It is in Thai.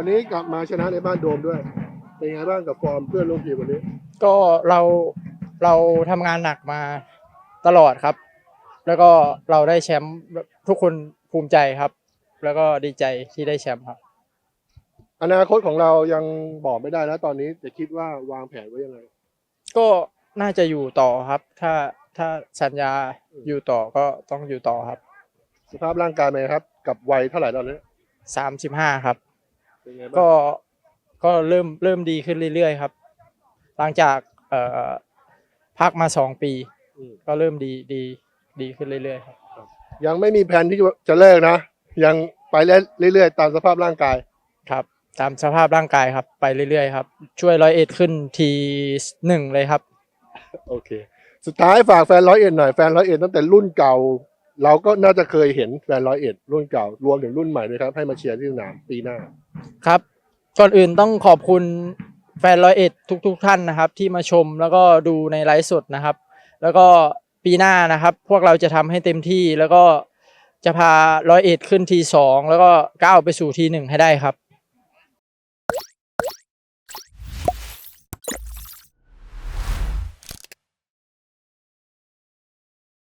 วันนี้กลับมาชนะในบ้านโดมด้วย เป็นไงบ้างกับฟอร์มเพื่อนร่วมทีมวันนี้ ก็เราเราทำงานหนักมาตลอดครับ แล้วก็เราได้แชมป์ทุกคนภูมิใจครับ แล้วก็ดีใจที่ได้แชมป์ครับ อนาคตของเรายังบอกไม่ได้นะตอนนี้แต่คิดว่าวางแผนไว้ยังไง ก็น่าจะอยู่ต่อครับ ถ้าถ้าสัญญาอยู่ต่อก็ต้องอยู่ต่อครับสภาพร่างกายเป็นไงครับ กับวัยเท่าไหร่ตอนนี้สามสิบห้าครับ เป็นไงบ้างก็ก็เริ่มเริ่มดีขึ้นเรื่อยๆครับ หลังจากเอ่อพักมาสองปี อืมก็เริ่มดีดีดีขึ้นเรื่อยๆครับ ยังไม่มีแผนที่จะเลิกนะ ยังไปเรื่อยๆตามสภาพร่างกาย ครับ ตามสภาพร่างกายครับ ไปเรื่อยๆครับ ช่วยร้อยเอ็ดขึ้นทีหนึ่งเลยครับ โอเค สุดท้ายฝากแฟนร้อยเอ็ดหน่อยแฟนร้อยเอ็ดตั้งแต่รุ่นเก่า เราก็น่าจะเคยเห็นแฟนร้อยเอ็ดรุ่นเก่ารวมถึงรุ่นใหม่ด้วยครับ ให้มาเชียร์ที่สนามปีหน้า ครับก่อนอื่นต้องขอบคุณแฟนร้อยเอ็ดทุกๆท่านนะครับ ที่มาชมแล้วก็ดูในไลฟ์สดนะครับ แล้วก็ปีหน้านะครับ พวกเราจะทำให้เต็มที่แล้วก็จะพาร้อยเอ็ดขึ้นทีสองแล้วก็ก้าวไปสู่ทีหนึ่งให้ได้ครับ